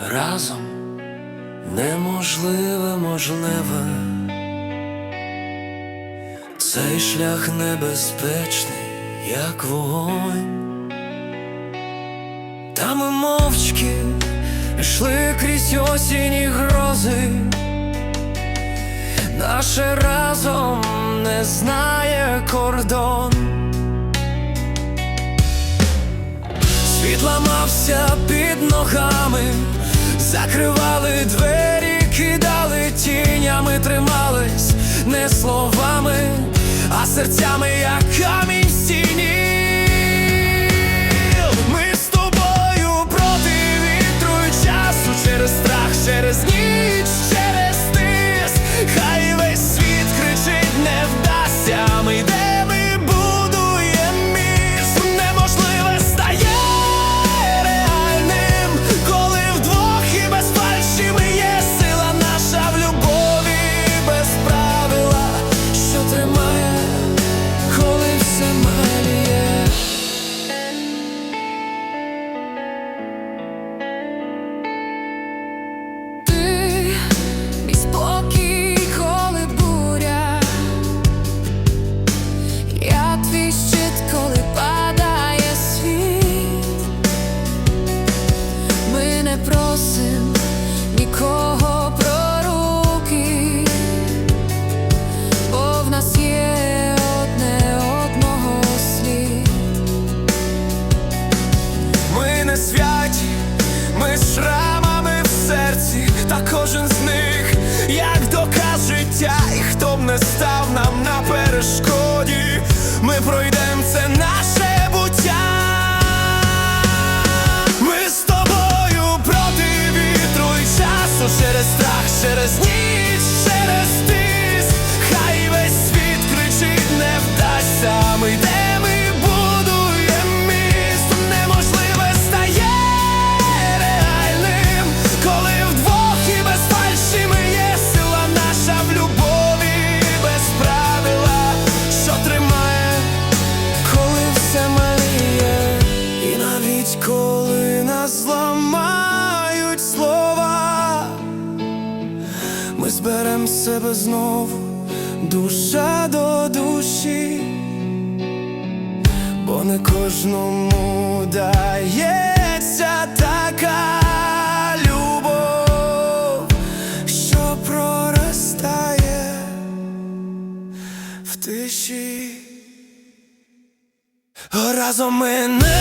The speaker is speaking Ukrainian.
разом неможливе можливе, цей шлях небезпечний, як вогонь, та ми мовчки йшли крізь осінь і грози, наше разом не знає кордон. Світ ламався під ногами, закривали двері, кидали тінями, тримались не словами, а серцями, як камінь стіні. Ми з тобою проти вітру часу через страх, через ніч, перешкоді, ми пройдемо це ми зберем себе знову, душа до душі, бо не кожному дається така любов, що проростає в тиші. Разом ми не